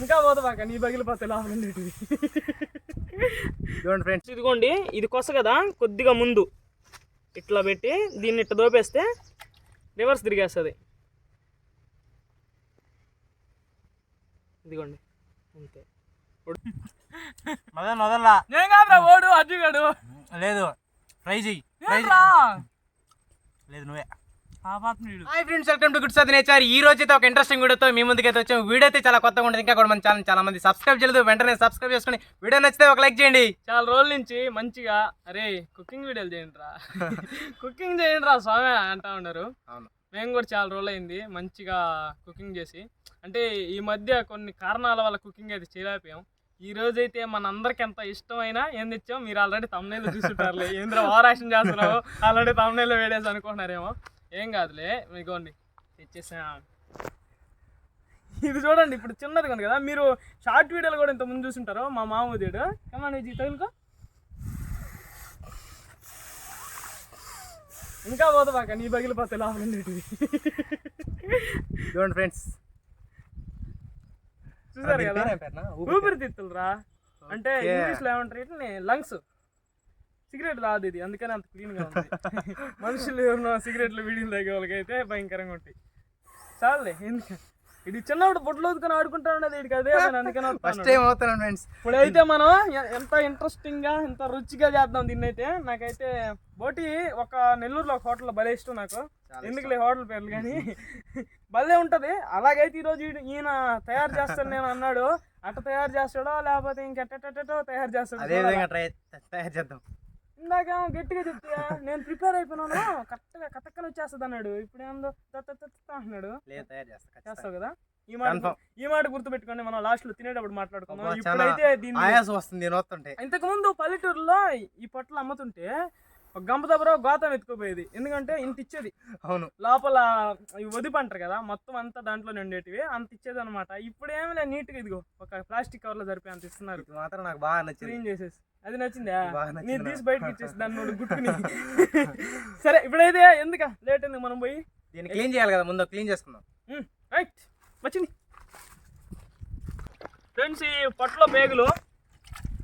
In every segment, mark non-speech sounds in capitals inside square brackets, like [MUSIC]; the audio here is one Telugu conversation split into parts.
ఇంకా పోతావాక నీ పగిలిపోతే లోపల ఉండేటివి చూడండి ఫ్రెండ్స్. ఇదిగోండి ఇది కొస కదా కొద్దిగా ముందు. ఇట్లా పెట్టి దీన్ని ఇట్లా దోపేస్తే రివర్స్ తిరిగేస్తుంది. ఇదిగోండి అంతే. మదన్ వదల్లా నేను కాదురా ఓడు అజ్జిగాడు లేదు ఫ్రై చెయ్యి. లేదు నువ్వే. Hi friends welcome to good sad nature ఈ రోజు అయితే ఒక ఇంట్రెస్టింగ్ వీడియోతో మీ ముందుకైతే వచ్చాం. వీడియో అయితే చాలా కొత్తగా ఉంటుంది ఇంకా కూడా మన ఛానల్ చాలా మంది సబ్స్క్రైబ్ చేయలేదు. వెంటనే సబ్స్క్రైబ్ చేసుకొని వీడియో నచ్చితే ఒక లైక్ చేయండి. చాలా రోజుల నుంచి మంచిగా అరే కుకింగ్ వీడియోలు చేయండి రా కుకింగ్ చేయండి రా స్వామి అంటా ఉన్నారు. అవును. మేము కూడా చాలా రోజులు అయింది మంచిగా కుకింగ్ చేసి. అంటే ఈ మధ్య కొన్ని కారణాల వల్ల కుకింగ్ అయితే చేయలేకపోయాం. ఈ రోజు అయితే మన అందరికి ఎంత ఇష్టమైన ఏం తెచ్చాం? మీరు ఆల్రెడీ తమ్నైలో చూసుంటారులే ఏంద్ర ఓవరాక్షన్ చేస్తున్నావు? ఆల్రెడీ తమ్నైలో వేడేసి అనుకుంటున్నారేమో. ఏం కాదులే మీకోండి తెచ్చేసా. ఇది చూడండి ఇప్పుడు చిన్నది ఉంది కదా. మీరు షార్ట్ వీడియోలు కూడా ఇంత ముందు చూసుంటారు మా మామూదేడు కమాన్ ఇది తగులుకో. ఇంకా పోతావాక నీ పగిలిపోతే లోపల ఉండేటివి. చూడండి ఫ్రెండ్స్ చూసారు కదా? ఊపిరితిత్తులు. రా. అంటే Okay. ఇంగ్లీష్లో ఏమంటారు వీటిని? లంగ్స్. సిగరెట్ రాదు ఇది అందుకని అంత క్లీన్గా ఉంది. మనుషులు ఎవరినో సిగరెట్లు వీడియోలు తాగే వాళ్ళకైతే భయంకరంగా ఉంటాయి. చాలులే ఎందుకు? ఇది చిన్నప్పుడు బొట్లు వదుకొని ఆడుకుంటా ఉండేది వీడికి అదే అందుకని ఫస్ట్. టైం అవుతున్నాను ఫ్రెండ్స్ ఇప్పుడైతే మనం ఎంత ఇంట్రెస్టింగ్గా ఎంత రుచిగా చేద్దాం దీన్ని అయితే నాకైతే బోటి ఒక నెల్లూరులో ఒక హోటల్ భలే ఇష్టం నాకు. ఎందుకులే హోటల్ పేర్లు కానీ. భలే ఉంటది. అలాగైతే ఈరోజు ఈయన- ఈయన తయారు చేస్తాను నేను అన్నాడు. అట్ట తయారు చేస్తాడో లేకపోతే ఇంకెట్టటో తయారు చేస్తాడో అదే విధంగా ట్రై తయారు చేద్దాం. ఇందాకేమో గట్టిగా చెప్తా నేను ప్రిపేర్ అయిపోయినాను కరెక్ట్గా కథక్కని వచ్చేస్తుంది అన్నాడు. ఇప్పుడు ఏందో అంటున్నాడు. చేస్తావు కదా? ఈ మాట. ఈ మాట గుర్తుపెట్టుకోండి మనం లాస్ట్లో తినేటప్పుడు మాట్లాడుకుందాం. ఇప్పుడైతే దీన్ని వస్తుంది ఇంతకు ముందు పల్లెటూరులో ఈ పొట్టలు అమ్ముతుంటే ఒక గంప దబ్బరో గోతం ఎత్తుకుపోయేది. ఎందుకంటే ఇంత ఇచ్చేది. అవును. లోపల ఈ వదిప అంటారు కదా మొత్తం అంతా దాంట్లో ఉండేటివి అంత ఇచ్చేది అనమాట ఇప్పుడు ఏమి లేదు నీట్గా ఇదిగో ఒక ప్లాస్టిక్ కవర్లో జరిపి అంత ఇస్తున్నారు. మాత్రం నాకు బాగా నచ్చింది. క్లీన్ చేసేసి. అది నచ్చిందా? నేను. తీసి బయటకి ఇచ్చేసి దాన్ని నోడు గుట్టుకుని. [LAUGHS] సరే ఇప్పుడైతే ఎందుక? లేట్ ఎందుకు మనం పోయి? దీన్ని క్లీన్ చేయాలి కదా ముందు క్లీన్ చేసుకుందాం. రైట్ వచ్చింది. ఫ్రెండ్స్ ఈ పొట్టలో పేగులు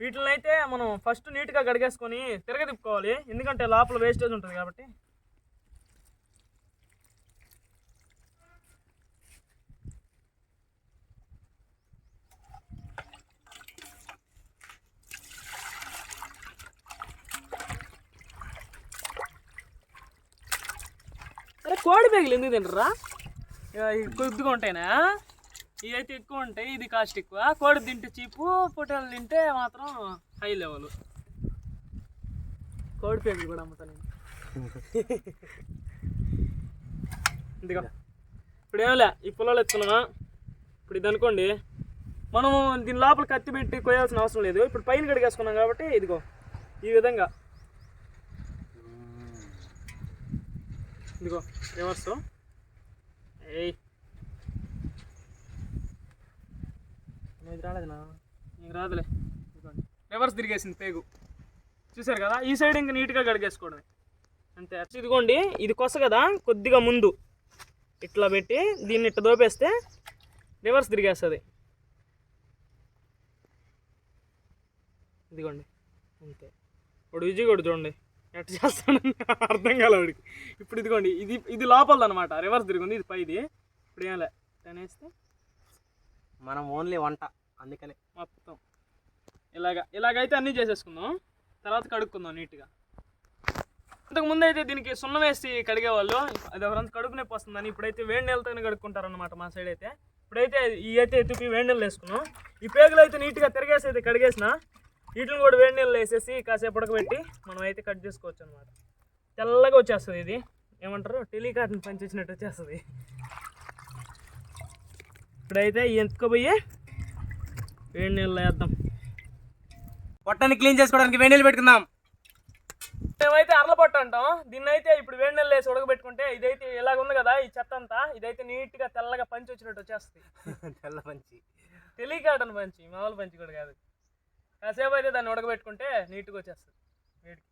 వీటిని అయితే మనం ఫస్ట్ నీట్గా కడిగేసుకొని తిరగదిప్పుకోవాలి. ఎందుకంటే లోపల వేస్టేజ్ ఉంటుంది కాబట్టి. అరే కోడి బేగులు ఎందుకు తింటారా కొద్దిగా ఉంటాయినా? అయితే ఎక్కువ ఉంటాయి. ఇది కాస్ట్ ఎక్కువ. కోడి తింటే చీపు పొట్టేలు తింటే మాత్రం హై లెవెల్ కోడి పేగులు కూడా అమ్ముతాను [LAUGHS] ఇదిగో. ఇప్పుడు ఏమలే ఈ పొలాలు ఎత్తుకున్నామా? ఇప్పుడు ఇది అనుకోండి మనం దీని లోపల కత్తి పెట్టి కొయ్యాల్సిన అవసరం లేదు. ఇప్పుడు పైన కడిగేసుకున్నాం కాబట్టి ఇదిగో ఈ విధంగా. ఇదిగో రివర్స్ ఏయ్. ఇది రాలేదునా? నీకు రాదులే. ఇదిగోండి. రివర్స్ తిరిగేసింది పేగు. చూసారు కదా? ఈ సైడ్ ఇంకా నీట్గా గడిగేసుకోవడమే అంతే. ఇదిగోండి ఇది కొస కదా? కొద్దిగా ముందు. ఇట్లా పెట్టి దీన్ని ఇట్లా దోపేస్తే రివర్స్ తిరిగేస్తుంది. ఇదిగోండి. అంతే. ఇప్పుడు విజయ్ కూడా చూడండి. ఎట్లా చేస్తాడని అర్థం కాలే వాడికి. ఇప్పుడు ఇదిగోండి ఇది ఇది లోపలది అనమాట రివర్స్ తిరిగింది ఇది పైది. ఇప్పుడు ఏం లే. మనం ఓన్లీ వంట. అందుకనే. మొత్తం. ఇలాగ ఇలాగైతే అన్నీ చేసేసుకుందాం. తర్వాత కడుక్కుందాం నీట్గా. ఇంతకుముందు అయితే దీనికి సున్నం వేసి కడిగేవాళ్ళు. అది ఎవరంత కడుపు నొప్పి వస్తుందని ఇప్పుడైతే వేడి నీళ్ళతోనే కడుక్కుంటారనమాట మా సైడ్ అయితే. ఇప్పుడైతే ఈ అయితే ఎత్తుపి వేడి నీళ్ళు వేసుకున్నాం. ఈ పేగులు అయితే నీట్గా తిరిగేసి అయితే కడిగేసిన. వీటిని కూడా వేడి నీళ్ళు వేసేసి కాసేపు ఉడకబెట్టి మనం అయితే కట్ చేసుకోవచ్చు అనమాట తెల్లగా వచ్చేస్తుంది ఇది. ఏమంటారు? టెలికాట్ని పనిచేసినట్టు వచ్చేస్తుంది. ఇప్పుడైతే ఎంతుకోపోయి వేడి నీళ్ళు వేద్దాం. పొట్టని క్లీన్ చేసుకోవడానికి వేణీలు పెట్టుకుందాం. మేమైతే అర్లపట్టు అంటాం. దీన్ని అయితే ఇప్పుడు వేడి నీళ్ళు వేసి ఉడకబెట్టుకుంటే ఇదైతే ఇలాగ ఉంది కదా ఈ చెత్త అంతా ఇదైతే నీట్గా తెల్లగా పంచి వచ్చినట్టు వచ్చేస్తుంది [LAUGHS] తెల్ల పంచి. టెలికాటన్ పంచి మామూలు పంచి కూడా కాదు. కాసేపు అయితే దాన్ని ఉడకబెట్టుకుంటే నీట్గా వచ్చేస్తుంది వేడికి.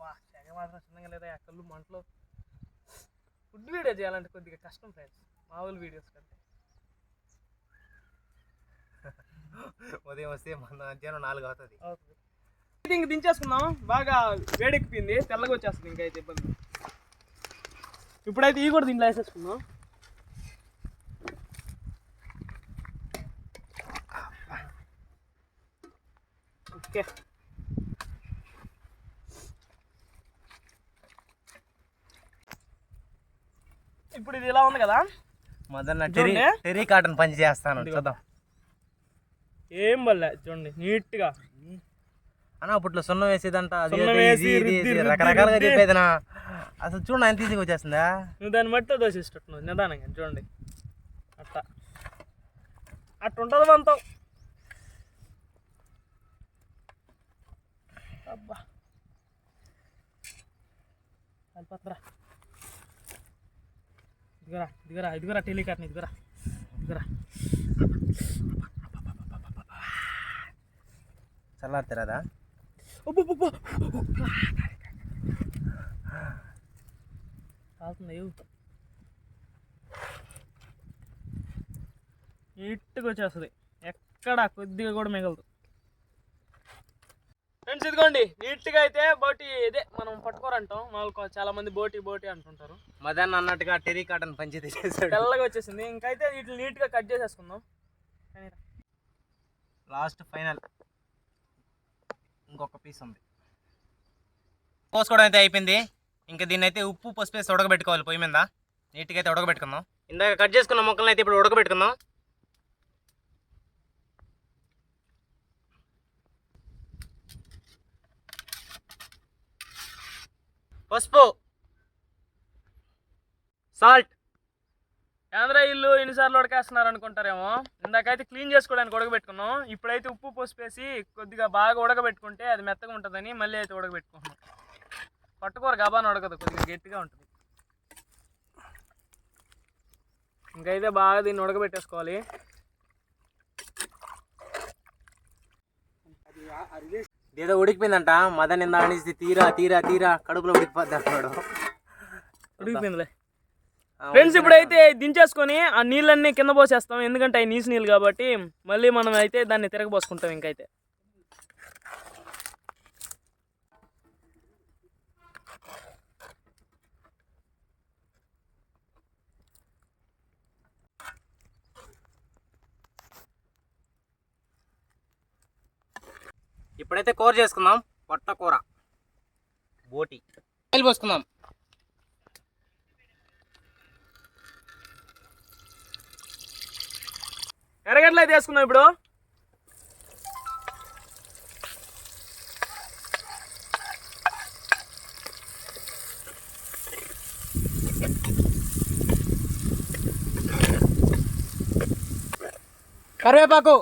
బా మాత్రం చిన్నగా లేదా కళ్ళు మంటలో. ఫుడ్ వీడియో చేయాలంటే కొద్దిగా కష్టం ఫ్రెండ్స్. మామూలు వీడియోస్ కంటే. ఉదయం వస్తే మన మధ్యాహ్నం నాలుగు అవుతుంది. ఇంక దించేసుకుందాం. బాగా వేడెక్కిపోయింది. తెల్లగా వచ్చేస్తుంది ఇంకా అయితే ఇబ్బంది ఇప్పుడైతే ఇవి కూడా దీంట్లో వేసేసుకుందాం. ఓకే. ఇప్పుడు ఇది ఇలా ఉంది కదా? మొదన్న టెరీ. టెరీ కాటన్ పని చేస్తాను. చూద్దాం. ఏం వల్లే? చూడండి నీట్గా. అన్న అప్పట్లో సున్నం వేసేదంట రకరకాలుగా రుద్ది. చెప్పేదినా అసలు చూడండి ఎంత ఈజీగా వచ్చేస్తుందా? నువ్వు దాన్ని బట్టి దోషిస్తున్నావు నిదానంగా చూడండి. అట్ట అట్ట ఉంటుంది మనతో అబ్బా ఇదిగరా ఇదిగరా ఇదిగరా టెలికాట్ని ఇదిగరా ఇదిగరా. చల్లారుతారా అబ్బబ్బబ్బ. కాలుతుంది అయ్యో నీట్గా వచ్చేస్తుంది. ఎక్కడ కొద్దిగా కూడా మిగలదు. ఫ్రెండ్స్ ఇదిగోండి. నీట్గా అయితే బోటి ఇదే మనం పట్టుకోరంటాం మామూలు చాలా మంది బోటి బోటి అంటుంటారు. మదన్ అన్నట్టుగా టెరీ కాటన్ పంచి తెచ్చేసాడు తెల్లగా వచ్చేసింది. ఇంకైతే వీటిని నీట్గా కట్ చేసేసుకుందాం. లాస్ట్ ఫైనల్ ఇంకొక పీస్ ఉంది. పోసుకోవడం అయితే అయిపోయింది. ఇంకా దీన్ని అయితే ఉప్పు పసుపు వేసి ఉడకబెట్టుకోవాలి పొయ్యి మీద. నీట్గా అయితే ఉడకబెట్టుకుందాం. ఇందాక కట్ చేసుకున్న మొక్కలను అయితే ఇప్పుడు ఉడకబెట్టుకుందాం. పసుపు. సాల్ట్. ఆంధ్ర ఇల్లు ఎన్నిసార్లు ఉడకేస్తున్నారు అనుకుంటారేమో? ఇందాకైతే క్లీన్ చేసుకోవడానికి ఉడకబెట్టుకున్నాం. ఇప్పుడైతే ఉప్పు పసుపు వేసి కొద్దిగా బాగా ఉడకబెట్టుకుంటే అది మెత్తగా ఉంటుందని మళ్ళీ అయితే ఉడకబెట్టుకుంటున్నాం. పట్టుకూర గబాన్ ఉడకదు కొద్దిగా గట్టిగా ఉంటుంది. ఇంకైతే బాగా దీన్ని ఉడకబెట్టేసుకోవాలి. ఏదో ఉడికిపోయిందంట. మదన్ ఇందా అనేసి తీరా తీరా తీరా కడుపులో ఉడికిపోద్ది ఉడికిపోయిందిలే. ఫ్రెండ్స్ ఇప్పుడైతే దించేసుకొని ఆ నీళ్ళన్నీ కింద పోసేస్తాం. ఎందుకంటే అవి నీసు నీళ్ళు కాబట్టి మళ్ళీ మనం అయితే దాన్ని తిరగబోసుకుంటాం ఇంకైతే. ఇప్పుడైతే కూర చేసుకుందాం. పొట్ట కూర. బోటి. పోసుకుందాం. ఎర్రగడ్డలు అయితే వేసుకున్నాం ఇప్పుడు. కరివేపాకు.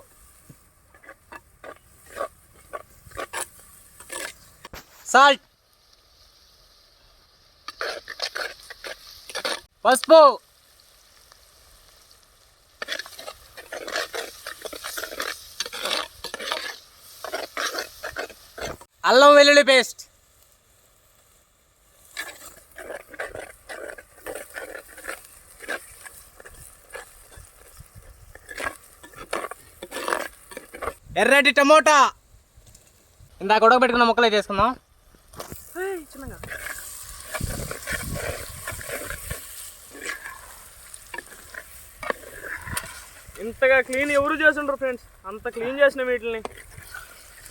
సాల్ట్. పసుపు. అల్లం వెల్లుల్లి పేస్ట్. ఎర్రటి టమోటా. ఇందాక పెట్టుకున్న ముక్కలు అయితే వేసుకుందాం. చిన్నగా. ఇంతగా క్లీన్ ఎవరు చేసిండ్రు ఫ్రెండ్స్ అంత క్లీన్ చేసిన వీటిని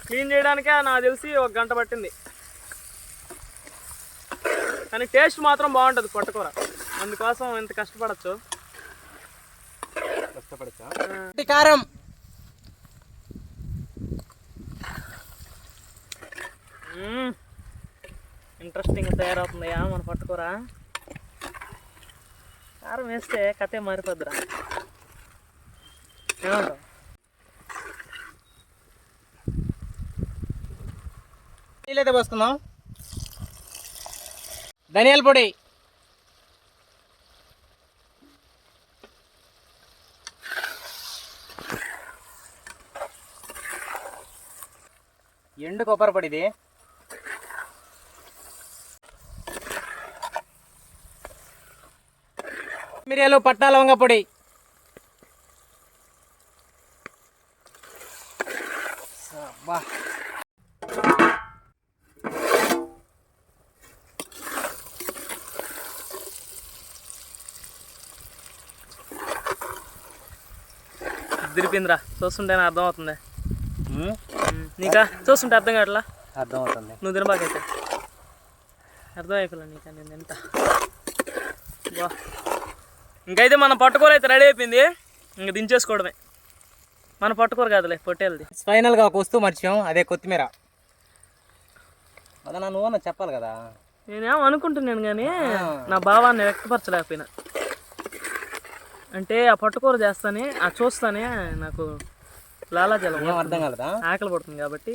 క్లీన్ చేయడానికే నాకు తెలిసి ఒక గంట పట్టింది. కానీ టేస్ట్ మాత్రం బాగుంటుంది పొట్టకూర. అందుకోసం ఇంత కష్టపడచ్చు. కష్టపడచ్చా? కారం. ఇంట్రెస్టింగ్ తయారవుతుందయ్యా మన పట్టుకూర. కారం వేస్తే కథే మారిపోద్దురా. ఏమంటావు? నీళ్ళైతే పోసుకుందాం. ధనియాల పొడి. ఎండు కొబ్బరి పొడి ఇది. మిరియాలు పట్టా లవంగ పొడి అబ్బా. దిరిపిందిరా చూస్తుంటేనే అర్థం అవుతుంది ఉమ్, నీకా? చూస్తుంటే అర్థం కావట్లా? అర్థమవుతుంది. నువ్వు తినబాకైతే. అర్థం అయిపోలే నీకా నేను తింటా. వా ఇంకైతే మన పట్టుకూర అయితే రెడీ అయిపోయింది. ఇంక దించేసుకోవడమే. మన పట్టుకూర కాదులే పొట్టేలది. ఫైనల్గా ఒక వస్తువు మర్చిపోయాం అదే కొత్తిమీర. అదన్నా నువ్వు అన్న చెప్పాలి కదా. నేనేం అనుకుంటున్నాను కానీ నా భావాన్ని వ్యక్తపరచలేకపోయినా. అంటే ఆ పట్టుకూర చేస్తానే ఆ చూస్తానే నాకు లాలాజలం అర్థం కాలేదా? ఆకలి పడుతుంది కాబట్టి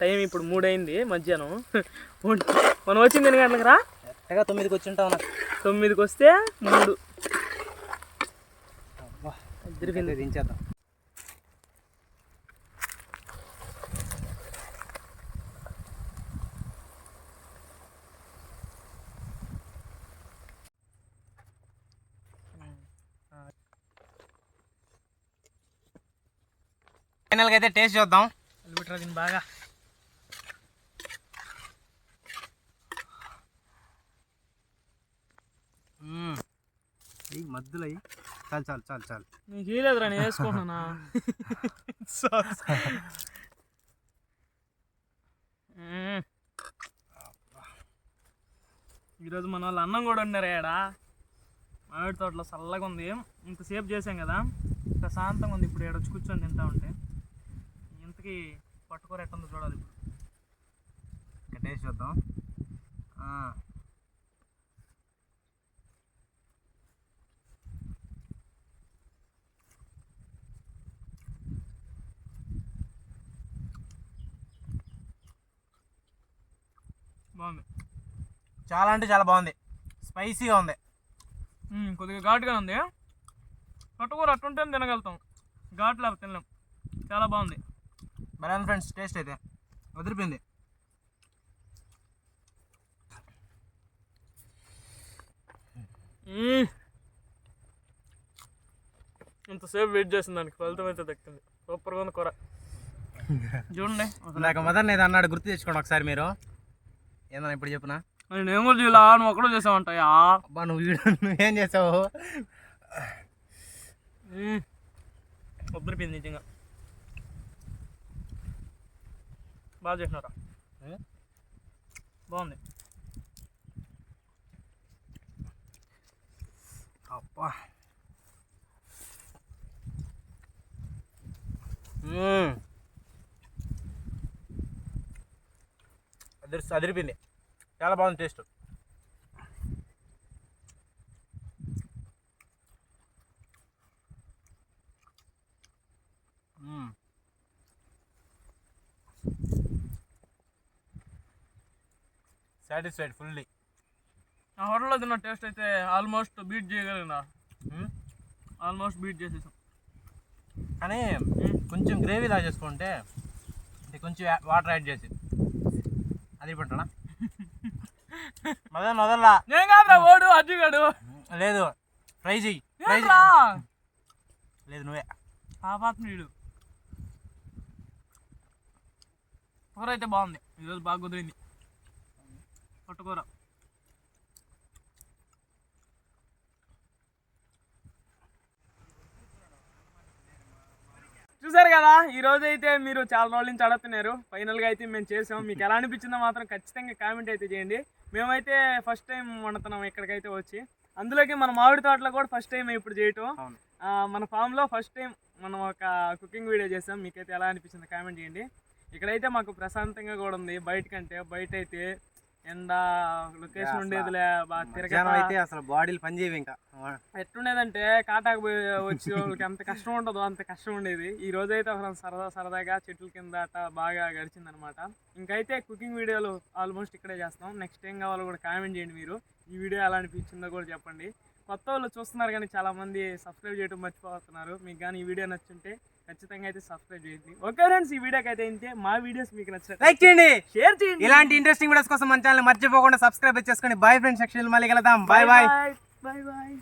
టైం ఇప్పుడు మూడైంది మధ్యాహ్నం. మనం వచ్చింది ఎన్ని గంటలకు రా? తొమ్మిదికి వచ్చి అన్న. తొమ్మిదికి వస్తే మూడు. దించేద్దాం. ఫైనల్గా అయితే టేస్ట్ చూద్దాం. అలిపిట్రా దీన్ని బాగా. మధ్యలో చాలు చాలు చాలు చాలు. నీకు ఇలేదురా నేను వేసుకుంటున్నా. [LAUGHS] [LAUGHS] ఈరోజు మన వాళ్ళు అన్నం కూడా వండారు ఏడా మామిడి తోటలో చల్లగా ఉంది. ఇంతసేపు చేసాం కదా. ప్రశాంతంగా ఉంది. ఇప్పుడు ఏడొచ్చి కూర్చొని తింటా ఇంతకీ పట్టుకోర ఎట్టుందో చూడాలి ఇప్పుడు. ఇంకా టేస్ట్ చూద్దాం బాగుంది. చాలా అంటే చాలా బాగుంది. స్పైసీగా ఉంది. కొద్దిగా ఘాటుగా ఉంది. పట్టుకూర అట్టుంటే తినగలుగుతాం. ఘాటు లేకపోతే తినలేం. చాలా బాగుంది. బరాన్ ఫ్రెండ్స్ టేస్ట్ అయితే వదిలిపోయింది. ఇంతసేపు వెయిట్ చేసిన దానికి ఫలితం అయితే దక్కింది. సూపర్గా ఉంది కూర. చూడండి. అసలు నాకు మదన్ ఏదో అన్నాడు గుర్తు తెచ్చుకోండి ఒకసారి మీరు. ఏందన్నా ఇప్పుడు చెప్పునా? నేను కూడా చేయాలా నువ్వు ఒక్కడో చేసావంటాయా అబ్బా నువ్వు వీడు నువ్వేం చేసావు? ఉబ్బరిపోయింది నిజంగా. బాగా చేసినారా బాగుంది. అబ్బా. అదిరి అదిరిపోయింది. చాలా బాగుంది టేస్ట్. Satisfied fully. నా హోటల్లో తిన్న టేస్ట్ అయితే ఆల్మోస్ట్ బీట్ చేయగలిగిన. ఆల్మోస్ట్ బీట్ చేసేసాం. కానీ కొంచెం గ్రేవీ లా చేసుకుంటే అంటే కొంచెం వాటర్ యాడ్ చేసి. అది పెట్టనా మొదల మొదల నేను కాదురా ఓడు అజ్జిగాడు లేదు. ఫ్రై చెయ్యి. ఫ్రై? లేదు నువ్వే. పాపాత్ముడు కూర అయితే బాగుంది. ఈరోజు బాగా కుదిరింది. పట్టుకూర. చూసారు కదా ఈ రోజు అయితే మీరు చాలా రోజుల నుంచి అడుగుతున్నారు. ఫైనల్గా అయితే మేము చేసాం. మీకు ఎలా అనిపించిందో మాత్రం ఖచ్చితంగా కామెంట్ అయితే చేయండి. మేమైతే ఫస్ట్ టైం వండుతున్నాం ఇక్కడికైతే వచ్చి. అందులోకి మన మామిడి తోటలో కూడా ఫస్ట్ టైం ఇప్పుడు చేయటం. మన ఫామ్లో ఫస్ట్ టైం మనం ఒక కుకింగ్ వీడియో చేసాం. మీకైతే ఎలా అనిపించింది కామెంట్ చేయండి. ఇక్కడైతే మాకు ప్రశాంతంగా కూడా ఉంది. బయట కంటే బయట అయితే ఎండ లొకేషన్ ఉండేదిలే బాగా తిరగతా అయితే అసలు బాడీలు పనిచేయవు ఇంకా. ఎట్టుండేదంటే కాటాకు పోయి వచ్చే వాళ్ళకి ఎంత కష్టం ఉంటుందో అంత కష్టం ఉండేది. ఈ రోజు అయితే అసలు సరదా సరదాగా చెట్ల కింద బాగా గడిచింది అనమాట ఇంకైతే కుకింగ్ వీడియోలు ఆల్మోస్ట్ ఇక్కడే చేస్తాం నెక్స్ట్ ఏం కావాలో కూడా కామెంట్ చేయండి మీరు. ఈ వీడియో ఎలా అనిపించిందో కూడా చెప్పండి. కొత్త వాళ్ళు చూస్తున్నారు కానీ చాలా మంది సబ్స్క్రైబ్ చేయడం మర్చిపోతున్నారు. మీకు కానీ ఈ వీడియో నచ్చుంటే ఖచ్చితంగా అయితే సబ్స్క్రైబ్ చేయండి. ఓకే ఫ్రెండ్స్ ఈ వీడియోకి అయితే ఇంతే. మా వీడియోస్ మీకు నచ్చినట్టు లైక్ చేయండి. షేర్ చేయండి. ఇలాంటి ఇంట్రెస్టింగ్ వీడియోస్ కోసం మన ఛానల్ మర్చిపోకుండా సబ్స్క్రైబ్ చేసుకోండి బాయ్ ఫ్రెండ్స్ సెక్షన్ మళ్ళీ కలుద్దాం. Bye bye bye bye